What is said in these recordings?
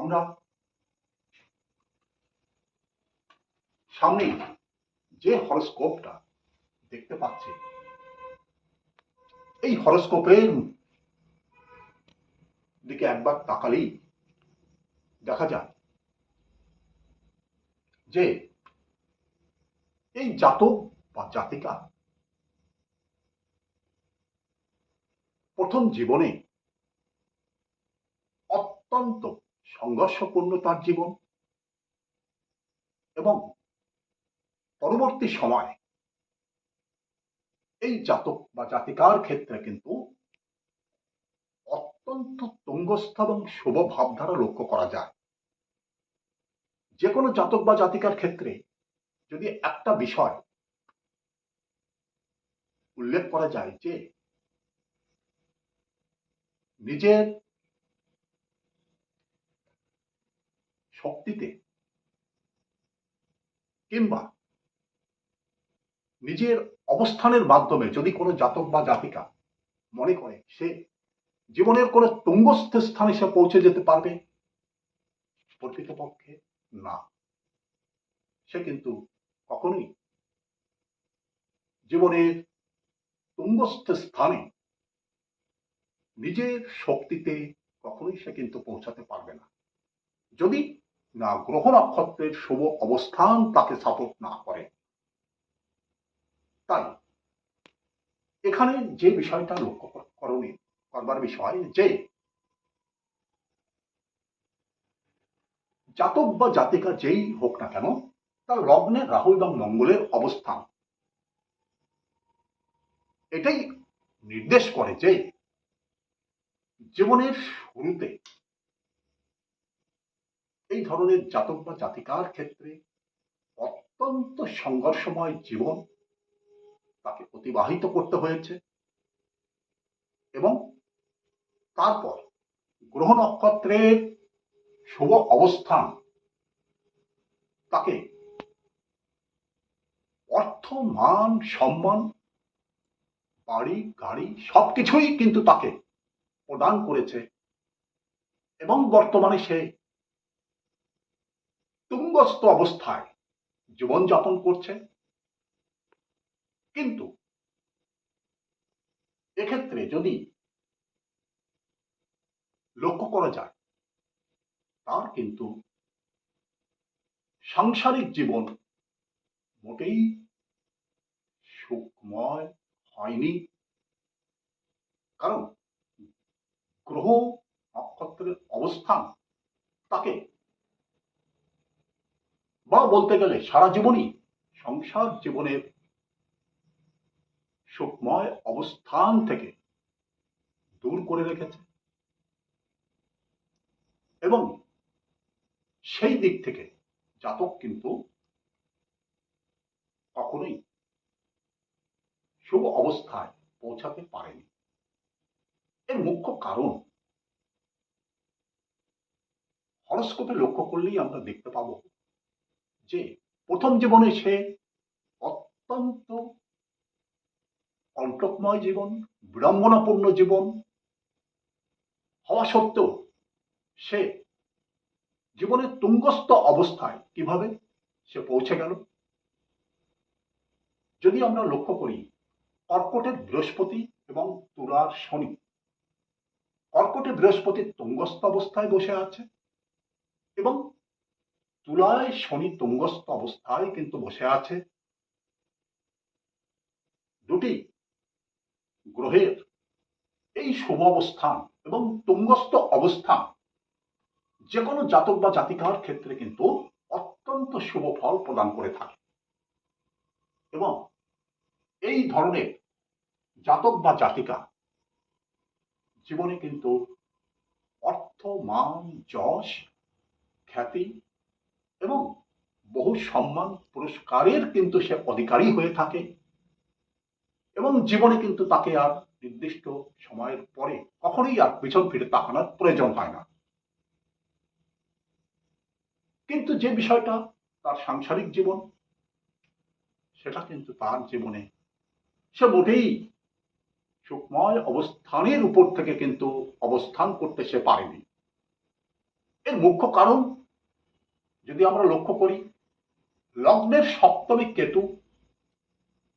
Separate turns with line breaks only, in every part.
আমরা সামনে যে হরস্কোপটা দেখতে পাচ্ছি, এই হরস্কোপের দিকে একবার তাকালেই দেখা যায় যে এই জাতক বা জাতিকা প্রথম জীবনে অত্যন্ত সংঘর্ষপূর্ণ তার জীবন। এবং পরবর্তী সময় এই জাতক বা জাতিকার ক্ষেত্রে কিন্তু অত্যন্ত তুঙ্গস্থ এবং শুভ ভাবধারা লক্ষ্য করা যায়। যে কোনো জাতক বা জাতিকার ক্ষেত্রে যদি একটা বিষয় উল্লেখ করা যায় যে নিজের শক্তিতে কিংবা নিজের অবস্থানের মাধ্যমে যদি কোনো জাতক বা জাতিকা মনে করে সে জীবনের কোনো তুঙ্গস্থ স্থানে সে পৌঁছে যেতে পারবে? প্রকৃতপক্ষে না। সে কিন্তু কখনোই জীবনের তুঙ্গস্থ স্থানে নিজের শক্তিতে কখনোই সে কিন্তু পৌঁছাতে পারবে না। যদি না গ্রহ নক্ষত্রের শুভ অবস্থান তাকে সাপোর্ট না করে। তাই এখানে যে বিষয়টা লক্ষ্য করণীয়, করবার বিষয় যে জাতক বা জাতিকা যেই হোক না কেন, তার লগ্নে রাহু এবং মঙ্গলের অবস্থান। এটাই নির্দেশ করে যে জীবনের শুরুতে এই ধরনের জাতক বা জাতিকার ক্ষেত্রে অত্যন্ত সংঘর্ষময় জীবন তাকে অতিবাহিত করতে হয়েছে এবং তারপর গ্রহ নক্ষত্রের শুভ অবস্থান তাকে অর্থ, মান, সম্মান, বাড়ি, গাড়ি সবকিছুই কিন্তু তাকে প্রদান করেছে এবং বর্তমানে সে তুঙ্গস্থ অবস্থায় জীবনযাপন করছে কিন্তু এক্ষেত্রে যদি লক্ষ্য করা যায়, তার কিন্তু সাংসারিক জীবন মোটেই সুখময় হয়নি। কারণ গ্রহ নক্ষত্রের অবস্থান তাকে বা বলতে গেলে সারা জীবনই সংসার জীবনের সুখময় অবস্থান থেকে দূর করে রেখেছে। এবং সেই দিক থেকে জাতক কিন্তু কখনোই শুভ অবস্থায় পৌঁছাতে পারেনি। এর মুখ্য কারণ হরস্কোপে লক্ষ্য করলেই আমরা দেখতে পাবো যে প্রথম জীবনে সে অত্যন্ত কণ্টকময় জীবন, বিড়ম্বনাপূর্ণ জীবন হওয়া সত্ত্বেও সে জীবনের তুঙ্গস্থ অবস্থায় কীভাবে সে পৌঁছে গেল? যদি আমরা লক্ষ্য করি, কর্কটের বৃহস্পতি এবং তুলার শনি কর্কটে বৃহস্পতি তুঙ্গস্থ অবস্থায় বসে আছে এবং তুলায় শনি তুঙ্গস্থ অবস্থায় কিন্তু বসে আছে। দুটি গ্রহের এই শুভ অবস্থান এবং তুঙ্গস্থ অবস্থান যে কোনো জাতক বা জাতিকার ক্ষেত্রে কিন্তু অত্যন্ত শুভ ফল প্রদান করে থাকে। এবং এই ধরনের জাতক বা জাতিকা জীবনে কিন্তু অর্থ, মান, যশ, খ্যাতি এবং বহু সম্মান পুরস্কারের কিন্তু সে অধিকারী হয়ে থাকে। এবং জীবনে কিন্তু তাকে আর নির্দিষ্ট সময়ের পরে কখনোই আর পিছন ফিরে তাকানোর প্রয়োজন হয় না। কিন্তু যে বিষয়টা তার সাংসারিক জীবন, সেটা কিন্তু তার জীবনে। সে মোটেই সুখময় অবস্থানের উপর থেকে কিন্তু অবস্থান করতে সে পারেনি। এর মুখ্য কারণ যদি আমরা লক্ষ্য করি, লগ্নের সপ্তমী কেতু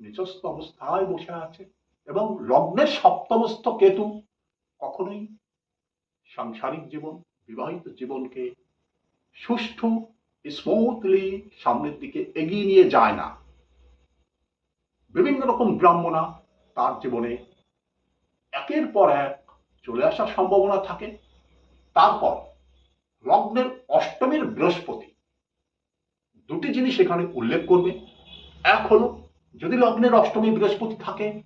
নিচস্থ অবস্থায় বসে আছে এবং লগ্নের সপ্তমস্থ কেতু কখনোই সাংসারিক জীবন, বিবাহিত জীবনকে সুষ্ঠু স্মুথলি সামনের দিকে এগিয়ে নিয়ে যায় না। বিভিন্ন রকম ব্রাহ্মণা তার জীবনে একের পর এক চলে আসার সম্ভাবনা থাকে। তারপর লগ্নের অষ্টমীর বৃহস্পতি দুটি জিনিস এখানে উল্লেখ করবে। এক হলো, যদি লগ্নের অষ্টমী বৃহস্পতি থাকে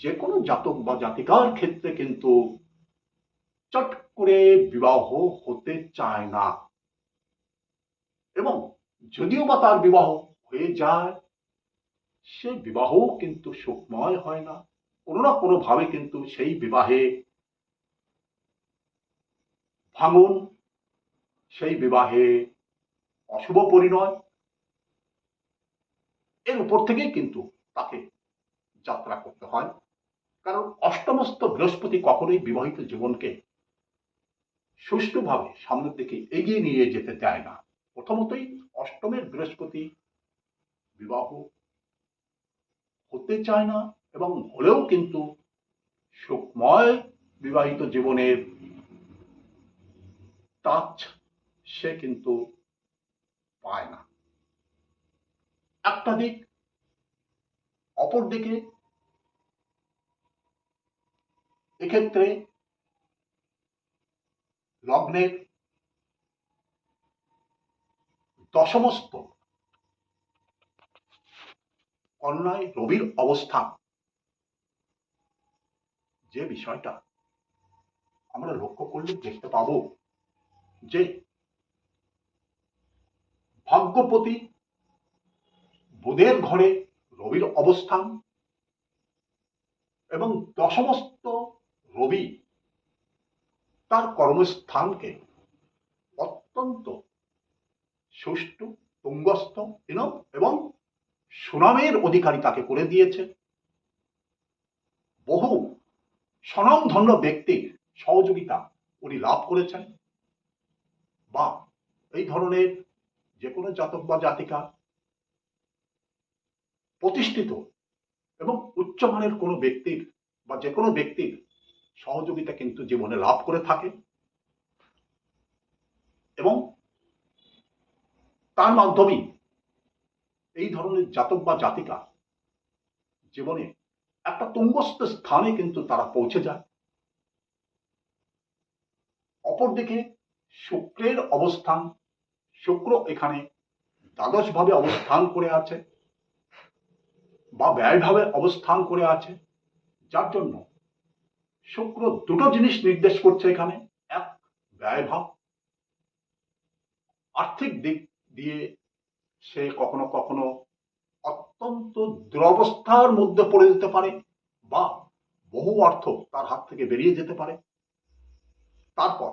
যে কোনো জাতক বা জাতিকার ক্ষেত্রে কিন্তু চট করে বিবাহ হতে চায় না। এবং যদিও বা তার বিবাহ হয়ে যায়, সে বিবাহ কিন্তু সুখময় হয় না। কোনো না কোনো ভাবে কিন্তু সেই বিবাহে ভাঙন, সেই বিবাহে অশুভ পরিণয় এর উপর থেকেই কিন্তু তাকে যাত্রা করতে হয়। কারণ অষ্টমস্ত বৃহস্পতি কখনোই বিবাহিত জীবনকে সুষ্ঠুভাবে সামনের দিকে এগিয়ে নিয়ে যেতে দেয় না। প্রথমতই অষ্টমের বৃহস্পতি বিবাহ হতে চায় না এবং হলেও কিন্তু সুখময় বিবাহিত জীবনের টাচ সে কিন্তু পায় না। একটা দিক অপর দিকে এক্ষেত্রে লগ্নের দশমস্ত কন্যায় রবির অবস্থান যে বিষয়টা আমরা লক্ষ্য করলে দেখতে পাবো যে ভাগ্যপতি বুধের ঘরে রবির অবস্থান এবং দশমস্ত রবি তার কর্মস্থানকে অত্যন্ত সুষ্ঠু, তুঙ্গস্থ এবং সুনামের অধিকারী তাকে করে দিয়েছে। বহু স্বনামধন্য ব্যক্তির সহযোগিতা উনি লাভ করেছেন। বা এই ধরনের যে কোনো জাতক বা জাতিকা প্রতিষ্ঠিত এবং উচ্চমানের কোনো ব্যক্তির বা যে কোনো ব্যক্তির সহযোগিতা কিন্তু জীবনে লাভ করে থাকে। এবং তার মাধ্যমেই এই ধরনের জাতক বা জাতিকা জীবনে একটা তুঙ্গস্থ স্থানে কিন্তু তারা পৌঁছে যায়। অপরদিকে শুক্রের অবস্থান, শুক্র এখানে দ্বাদশ ভাবে অবস্থান করে আছে। বা ব্যয়ভাবে অবস্থান করে আছে। যার জন্য শুক্র দুটো জিনিস নির্দেশ করছে এখানে। এক, ব্যয়ভাব। আর্থিক দিক দিয়ে সে কখনো কখনো অত্যন্ত দুরবস্থার মধ্যে পড়ে যেতে পারে বা বহু অর্থ তার হাত থেকে বেরিয়ে যেতে পারে। তারপর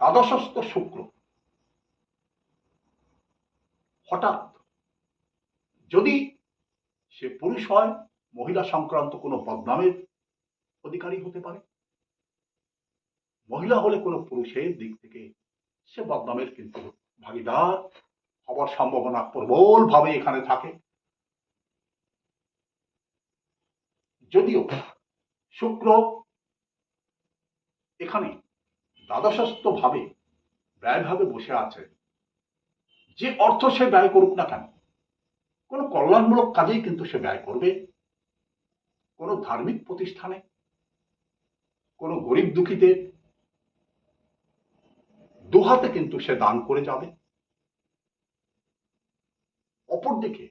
দ্বাদশস্থ শুক্র। হঠাৎ যদি সে পুরুষ হয়, মহিলা সংক্রান্ত কোনো বদনামের অধিকারী হতে পারে। মহিলা হলে কোনো পুরুষের দিক থেকে সে বদনামের কিন্তু ভাগিদার হবার সম্ভাবনা প্রবল ভাবে এখানে থাকে। যদিও শুক্র এখানে দ্বাদশস্থ ভাবে ব্যয়ভাবে বসে আছে। যে অর্থ সে ব্যয় করুক না কেন কোনো কল্যাণমূলক কাজেই কিন্তু সে ব্যয় করবে। কোনো ধার্মিক প্রতিষ্ঠানে, কোনো গরিব দুঃখীদের দুহাতে কিন্তু সে দান করে যাবে। অপরদিকে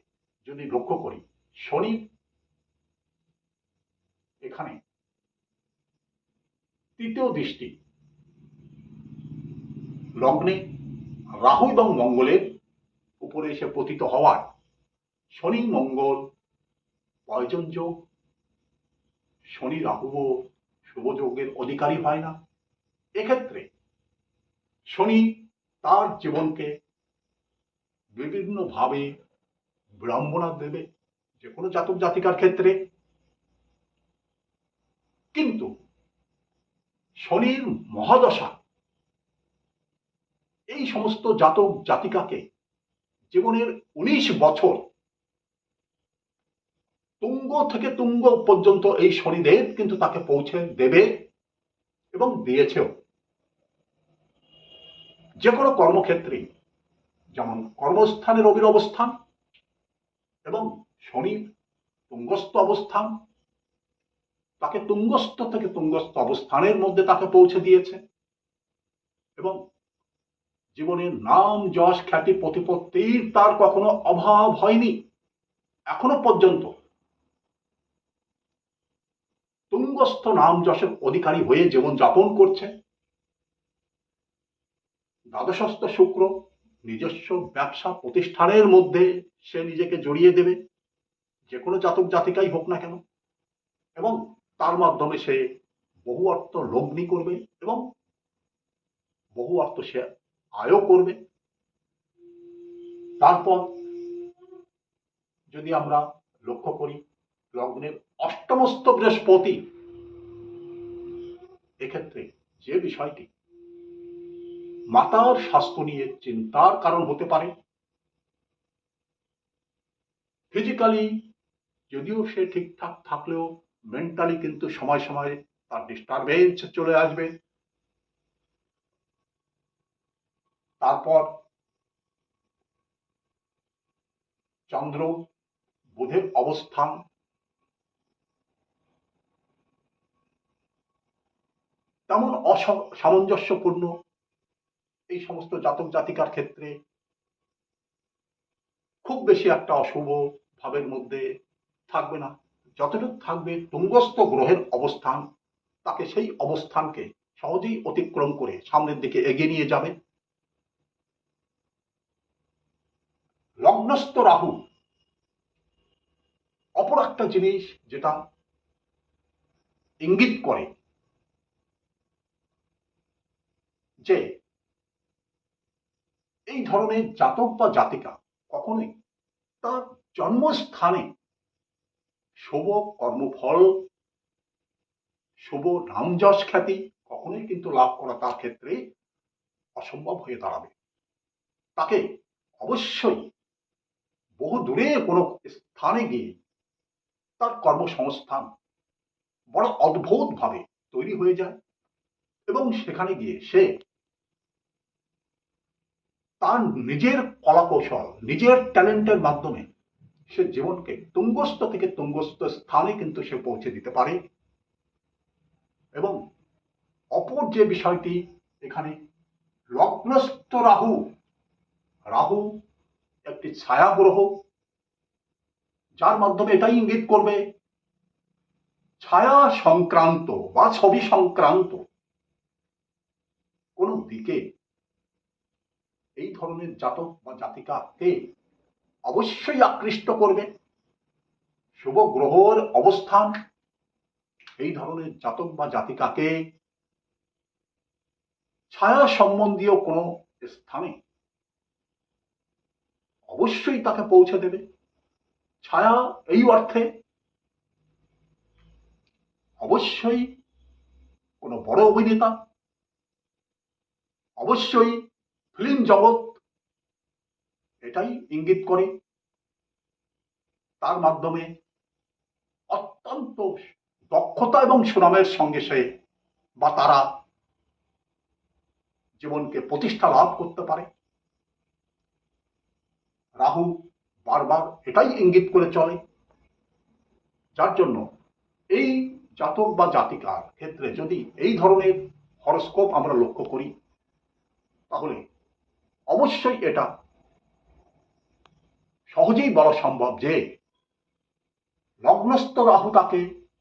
যদি লক্ষ্য করি, শনি এখানে তৃতীয় দৃষ্টি, লগ্নে রাহু এবং মঙ্গলের উপরে এসে পতিত হওয়ায় শনি মঙ্গল, পয়জন যোগ, শনি রাহুও শুভ যোগের অধিকারী হয় না। এক্ষেত্রে শনি তার জীবনকে বিভিন্নভাবে বিড়ম্বনা দেবে যে কোনো জাতক জাতিকার ক্ষেত্রে। কিন্তু শনির মহাদশা এই সমস্ত জাতক জাতিকাকে জীবনের উনিশ বছর থেকে তুঙ্গ পর্যন্ত এই শনিদেব কিন্তু তাকে পৌঁছে দেবে এবং দিয়েছেও। যে কোনো কর্মক্ষেত্রে, যেমন কর্মস্থানে রবির অবস্থান এবং শনির তুঙ্গস্থ অবস্থান, তাকে তুঙ্গস্থ থেকে তুঙ্গস্থ অবস্থানের মধ্যে তাকে পৌঁছে দিয়েছে এবং জীবনের নাম, যশ, খ্যাতি, প্রতিপত্তির তার কখনো অভাব হয়নি। এখনও পর্যন্ত তুঙ্গস্থ নাম যশের অধিকারী হয়ে জীবন যাপন করছে। দ্বাদশস্থ শুক্র নিজস্ব ব্যবসা প্রতিষ্ঠানের মধ্যে সে নিজেকে জড়িয়ে দেবে। যে কোনো জাতক জাতিকাই হোক না কেন। এবং তার মাধ্যমে সে বহু অর্থ লগ্নি করবে এবং বহু অর্থ সে আয়ও করবে। তারপর যদি আমরা লক্ষ্য করি, লগ্নের অষ্টমস্ত বৃহস্পতি এক্ষেত্রে যে বিষয়টি মাতার স্বাস্থ্য নিয়ে চিন্তার কারণ হতে পারে। ফিজিক্যালি যদিও সে ঠিকঠাক থাকলেও মেন্টালি কিন্তু সময় সময় তার ডিস্টারবেন্স চলে আসবে। তারপর চন্দ্র, বুধের অবস্থান তেমন অসামঞ্জস্যপূর্ণ এই সমস্ত জাতক জাতিকার ক্ষেত্রে খুব বেশি একটা অশুভ ভাবের মধ্যে থাকবে না। যতটুকু থাকবে তুঙ্গস্থ গ্রহের অবস্থান, তাকে সেই অবস্থানকে সহজেই অতিক্রম করে সামনের দিকে এগিয়ে নিয়ে যাবে। লগ্নস্থ রাহু অপর একটা জিনিস যেটা ইঙ্গিত করে যে এই ধরনের জাতক বা জাতিকা কখনোই তার জন্মস্থানে শুভ কর্মফল, শুভ নামযশ খ্যাতি কখনোই কিন্তু লাভ করা তার ক্ষেত্রে অসম্ভব হয়ে দাঁড়াবে। তাকে অবশ্যই বহু দূরে কোনো স্থানে গিয়ে তার কর্মসংস্থান বড় অদ্ভুত ভাবে তৈরি হয়ে যায় এবং সেখানে গিয়ে সে তার নিজের কলাকৌশল, নিজের ট্যালেন্টের মাধ্যমে সে জীবনকে তুঙ্গস্থ থেকে তুঙ্গস্থ স্থানে কিন্তু সে পৌঁছে দিতে পারে। এবং অপর যে বিষয়টি, এখানে লগ্নস্থ রাহু রাহু একটি ছায়া গ্রহ যার মাধ্যমে এটাই ইঙ্গিত করবে, ছায়া সংক্রান্ত বা ছবি সংক্রান্ত কোন দিকে এই ধরনের জাতক বা জাতিকাকে অবশ্যই আকৃষ্ট করবে। শুভ গ্রহর অবস্থান, এই ধরনের জাতক বা জাতিকাকে ছায়া সম্বন্ধীয় কোনো স্থানে অবশ্যই তাকে পৌঁছে দেবে। ছায়া এই অর্থে অবশ্যই কোনো বড় অভিনেতা, অবশ্যই ফিল্ম জগৎ, এটাই ইঙ্গিত করে। তার মাধ্যমে অত্যন্ত দক্ষতা এবং সুনামের সঙ্গে সে বা তারা জীবনকে প্রতিষ্ঠা লাভ করতে পারে। রাহু বারবার এটাই ইঙ্গিত করে চলে। যার জন্য এই জাতক বা জাতিকার ক্ষেত্রে যদি এই ধরনের হরস্কোপ আমরা লক্ষ্য করি, তাহলে অবশ্যই এটা সহজেই বলা সম্ভব যে লগ্নস্থ রাহু তাকে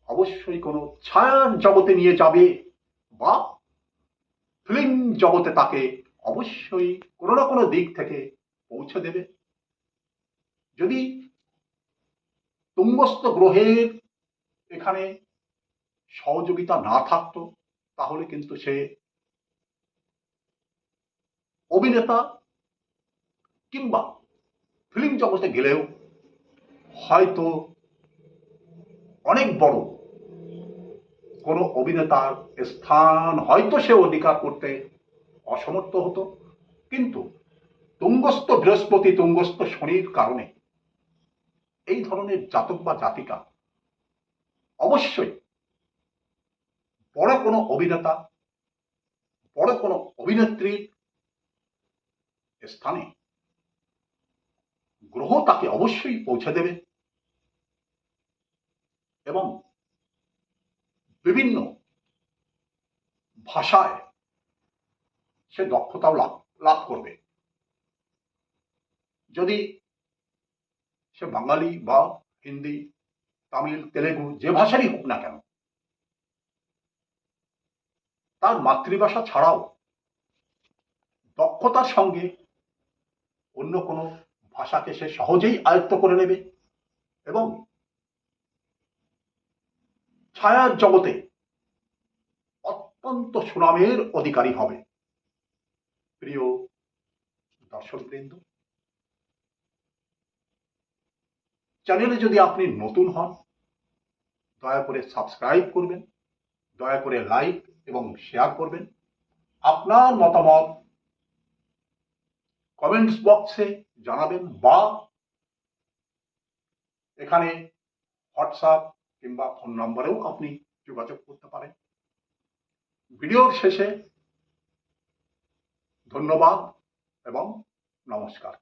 অবশ্যই কোনো ছায়ার জগতে নিয়ে যাবে বা ফিল্ম জগতে তাকে অবশ্যই কোনো না কোনো দিক থেকে পৌঁছে দেবে। যদি তুঙ্গস্থ গ্রহের এখানে সহযোগিতা না থাকতো, তাহলে কিন্তু সে অভিনেতা কিংবা ফিল্ম জগতে গেলেও হয়তো অনেক বড় কোনো অভিনেতার স্থান হয়তো সে অধিকার করতে অসমর্থ হতো। কিন্তু তুঙ্গস্থ বৃহস্পতি, তুঙ্গস্থ শনির কারণে এই ধরনের জাতক বা জাতিকা অবশ্যই বড় কোনো অভিনেতা, বড় কোনো অভিনেত্রীর স্থানে গ্রহ তাকে অবশ্যই পৌঁছে দেবে এবং বিভিন্ন ভাষায় সে দক্ষতাও লাভ লাভ করবে। যদি সে বাঙালি বা হিন্দি, তামিল, তেলেগু যে ভাষারই হোক না কেন, তার মাতৃভাষা ছাড়াও দক্ষতার সঙ্গে অন্য কোনো ভাষাকে সে সহজেই আয়ত্ত করে নেবে। এবং ছায়ার জগতে অত্যন্ত সুনামের অধিকারী হবে। প্রিয় দর্শকবৃন্দ, চ্যানেলে যদি আপনি নতুন হন, দয়া করে সাবস্ক্রাইব করবেন, দয়া করে লাইক এবং শেয়ার করবেন। আপনার মতামত কমেন্টস বক্সে জানাবেন বা এখানে হোয়াটসঅ্যাপ কিংবা ফোন নম্বরেও আপনি যোগাযোগ করতে পারেন। ভিডিওর শেষে ধন্যবাদ এবং নমস্কার।